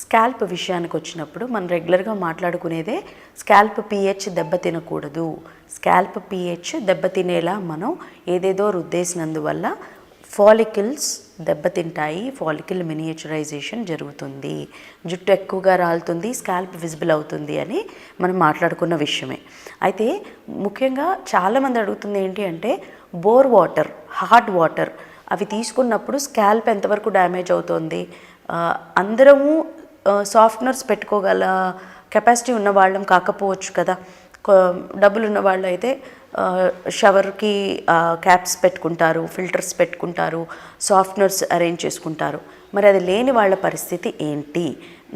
Scalp విషయానికి వచ్చినప్పుడు మనం రెగ్యులర్గా మాట్లాడుకునేదే స్కాల్ప్ పిహెచ్ దెబ్బతినకూడదు స్కాల్ప్ పిహెచ్ దెబ్బతినేలా మనం ఏదేదో రుద్దేసినందువల్ల ఫాలికిల్స్ దెబ్బతింటాయి ఫాలికిల్ మినియేచరైజేషన్ జరుగుతుంది. జుట్టు ఎక్కువగా రాలుతుంది స్కాల్ప్ విజిబుల్ అవుతుంది అని మనం మాట్లాడుకున్న విషయమే. అయితే ముఖ్యంగా చాలామంది అడుగుతుంది ఏంటి అంటే బోర్ వాటర్ హాట్ వాటర్ అవి తీసుకున్నప్పుడు స్కాల్ప్ ఎంతవరకు డ్యామేజ్ అవుతుంది? అందరము సాఫ్ట్నర్స్ పెట్టుకోగల కెపాసిటీ ఉన్న వాళ్ళం కాకపోవచ్చు కదా. డబ్బులు ఉన్న వాళ్ళు అయితే షవర్కి క్యాప్స్ పెట్టుకుంటారు ఫిల్టర్స్ పెట్టుకుంటారు సాఫ్ట్నర్స్ అరేంజ్ చేసుకుంటారు. మరి అది లేని వాళ్ళ పరిస్థితి ఏంటి?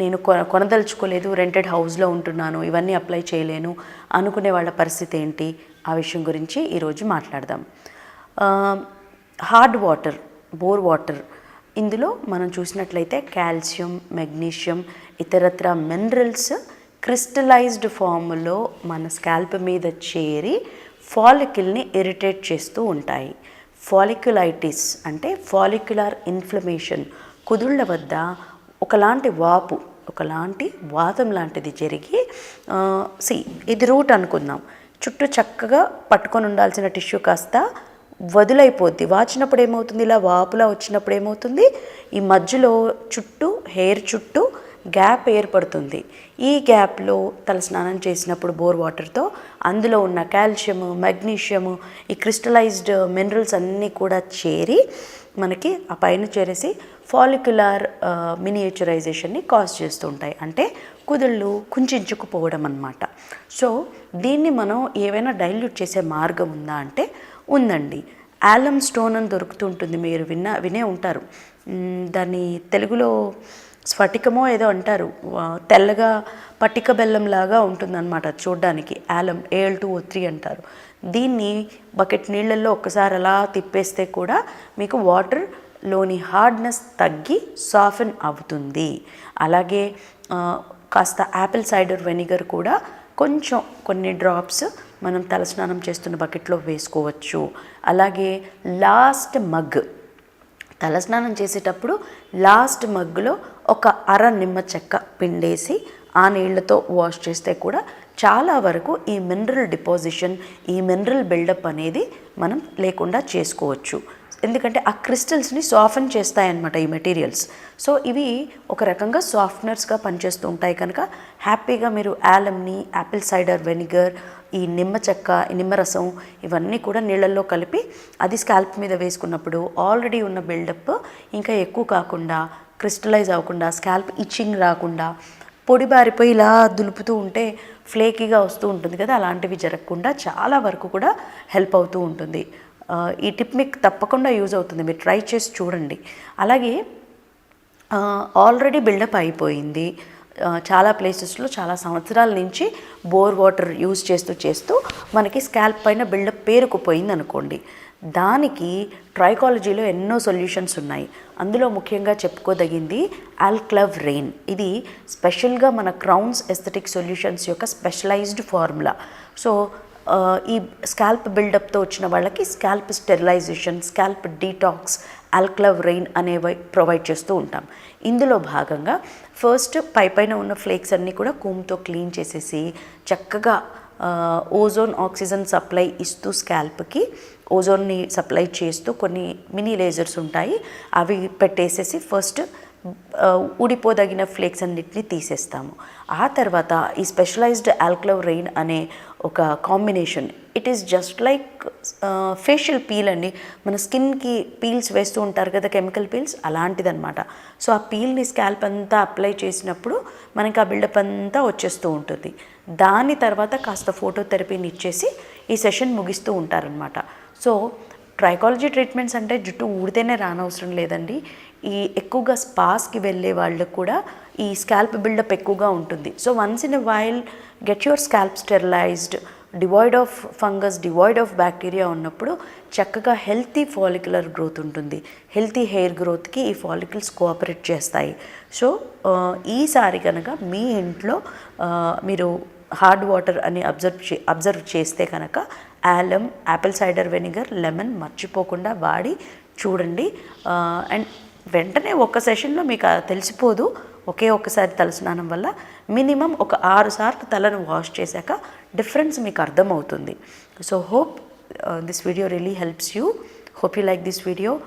నేను కొనదలుచుకోలేదు రెంటెడ్ హౌస్లో ఉంటున్నాను ఇవన్నీ అప్లై చేయలేను అనుకునే వాళ్ళ పరిస్థితి ఏంటి? ఆ విషయం గురించి ఈరోజు మాట్లాడదాం. హార్డ్ వాటర్ బోర్ వాటర్ ఇందులో మనం చూసినట్లయితే కాల్షియం మెగ్నీషియం ఇతరత్ర మినరల్స్ క్రిస్టలైజ్డ్ ఫామ్లో మన స్కాల్ప్ మీద చేరి ఫాలికిల్ని ఇరిటేట్ చేస్తూ ఉంటాయి. ఫాలిక్యులైటిస్ అంటే ఫాలిక్యులర్ ఇన్ఫ్లమేషన్ కుదుళ్ళ వద్ద ఒకలాంటి వాపు ఒకలాంటి వాతం లాంటిది జరిగి సి ఇది రూట్ అనుకుందాం. చుట్టూ చక్కగా పట్టుకొని ఉండాల్సిన టిష్యూ కాస్త వదులైపోద్ది. వాచినప్పుడు ఏమవుతుంది? ఇలా వాపులా వచ్చినప్పుడు ఏమవుతుంది? ఈ మధ్యలో చుట్టూ హెయిర్ చుట్టూ గ్యాప్ ఏర్పడుతుంది. ఈ గ్యాప్లో తలస్నానం చేసినప్పుడు బోర్ వాటర్తో అందులో ఉన్న కాల్షియము మెగ్నీషియము ఈ క్రిస్టలైజ్డ్ మినరల్స్ అన్నీ కూడా చేరి మనకి ఆ పైన చేరేసి ఫాలిక్యులార్ మినియేచరైజేషన్ని కాజ్ చేస్తూ ఉంటాయి. అంటే కుదుళ్ళు కుంచుకుపోవడం అన్నమాట. సో దీన్ని మనం ఏవైనా డైల్యూట్ చేసే మార్గం ఉందా అంటే ఉందండి. ఆలమ్ స్టోన్ అని దొరుకుతుంటుంది. మీరు విన్న వినే ఉంటారు. దాన్ని తెలుగులో స్ఫటికమో ఏదో అంటారు. తెల్లగా పట్టిక బెల్లం లాగా ఉంటుందన్నమాట చూడ్డానికి. Alum Al two O three అంటారు. దీన్ని బకెట్ నీళ్ళల్లో ఒక్కసారి అలా తిప్పేస్తే కూడా మీకు వాటర్లోని హార్డ్నెస్ తగ్గి సాఫెన్ అవుతుంది. అలాగే కాస్త యాపిల్ సైడర్ వెనిగర్ కూడా కొంచెం కొన్ని డ్రాప్స్ మనం తలస్నానం చేస్తున్న బకెట్లో వేసుకోవచ్చు. అలాగే లాస్ట్ మగ్. తలస్నానం చేసేటప్పుడు లాస్ట్ మగ్గులో ఒక అర నిమ్మ చెక్క పిండేసి ఆ నీళ్ళతో వాష్ చేస్తే కూడా చాలా వరకు ఈ మినరల్ డిపాజిషన్ ఈ మినరల్ బిల్డప్ అనేది మనం లేకుండా చేసుకోవచ్చు. ఎందుకంటే ఆ క్రిస్టల్స్ని సాఫెన్ చేస్తాయన్నమాట ఈ మెటీరియల్స్ సో ఇవి ఒక రకంగా సాఫ్ట్నర్స్గా పనిచేస్తూ ఉంటాయి కనుక హ్యాపీగా మీరు యాలమ్ని యాపిల్ సైడర్ వెనిగర్ ఈ నిమ్మ చెక్క నిమ్మరసం ఇవన్నీ కూడా నీళ్ళల్లో కలిపి అది స్కాల్ప్ మీద వేసుకున్నప్పుడు ఆల్రెడీ ఉన్న బిల్డప్ ఇంకా ఎక్కువ కాకుండా క్రిస్టలైజ్ అవ్వకుండా స్కాల్ప్ ఇచ్చింగ్ రాకుండా పొడి బారిపోయి ఇలా దులుపుతూ ఉంటే ఫ్లేకీగా వస్తూ ఉంటుంది కదా అలాంటివి జరగకుండా చాలా వరకు కూడా హెల్ప్ అవుతూ ఉంటుంది. ఈ టిప్ మీకు తప్పకుండా యూజ్ అవుతుంది. మీరు ట్రై చేసి చూడండి. అలాగే ఆల్రెడీ బిల్డప్ అయిపోయింది. చాలా ప్లేసెస్లో చాలా సంవత్సరాల నుంచి బోర్ వాటర్ యూజ్ చేస్తూ చేస్తూ మనకి స్కాల్ప్ పైన బిల్డప్ పేరుకుపోయింది అనుకోండి దానికి ట్రైకాలజీలో ఎన్నో సొల్యూషన్స్ ఉన్నాయి. అందులో ముఖ్యంగా చెప్పుకోదగింది ఆల్క్లవ్ రెయిన్. ఇది స్పెషల్గా మన క్రౌన్స్ ఎస్థెటిక్ సొల్యూషన్స్ యొక్క స్పెషలైజ్డ్ ఫార్ములా. సో ఈ స్కాల్ప్ బిల్డప్తో వచ్చిన వాళ్ళకి స్కాల్ప్ స్టెరిలైజేషన్ స్కాల్ప్ డీటాక్స్ ఆల్క్లవ్ రెయిన్ అనేవి ప్రొవైడ్ చేస్తూ ఉంటాం. ఇందులో భాగంగా ఫస్ట్ పై పైన ఉన్న ఫ్లేక్స్ అన్నీ కూడా కూమ్తో క్లీన్ చేసేసి చక్కగా ఓజోన్ ఆక్సిజన్ సప్లై ఇస్తూ స్కాల్ప్కి ఓజోన్ని సప్లై చేస్తూ కొన్ని మినీ లేజర్స్ ఉంటాయి. అవి పెట్టేసేసి ఫస్ట్ ఊడిపోదగిన ఫ్లేక్స్ అన్నిటిని తీసేస్తాము. ఆ తర్వాత ఈ స్పెషలైజ్డ్ ఆల్క్లవ్ రెయిన్ అనే ఒక combination it is just like facial peel అండి. మన స్కిన్కి పీల్స్ వేస్తూ ఉంటారు కదా కెమికల్ పీల్స్ అలాంటిదన్నమాట. సో ఆ పీల్ని స్కాల్ప్ అంతా అప్లై చేసినప్పుడు మనకి ఆ బిల్డప్ అంతా వచ్చేస్తూ ఉంటుంది. దాని తర్వాత కాస్త ఫోటోథెరపీని ఇచ్చేసి ఈ సెషన్ ముగిస్తూ ఉంటారనమాట సో ట్రైకాలజీ ట్రీట్మెంట్స్ అంటే జుట్టు ఊడితేనే రానవసరం లేదండి. ఈ ఎక్కువగా స్పాస్కి వెళ్ళే వాళ్ళకు కూడా ఈ స్కాల్ప్ బిల్డప్ ఎక్కువగా ఉంటుంది. So once in a while get your scalp sterilised devoid of fungus devoid of bacteria ఉన్నప్పుడు చక్కగా హెల్తీ ఫాలిక్యులర్ గ్రోత్ ఉంటుంది. హెల్తీ హెయిర్ గ్రోత్కి ఈ ఫాలికల్స్ కోఆపరేట్ చేస్తాయి. సో uh, ఈసారి కనుక మీ ఇంట్లో uh, మీరు హార్డ్ వాటర్ అని అబ్జర్వ్ చే అబ్జర్వ్ చేస్తే కనుక alum apple cider vinegar lemon మర్చిపోకుండా వాడి చూడండి. అండ్ వెంటనే ఒక్క సెషన్లో మీకు తెలిసిపోదు. ఒకే ఒక్కసారి తలస్నానం వల్ల మినిమం ఒక ఆరు సార్లు తలను వాష్ చేశాక డిఫరెన్స్ మీకు అర్థమవుతుంది. So hope this video really helps you. Hope you like this video.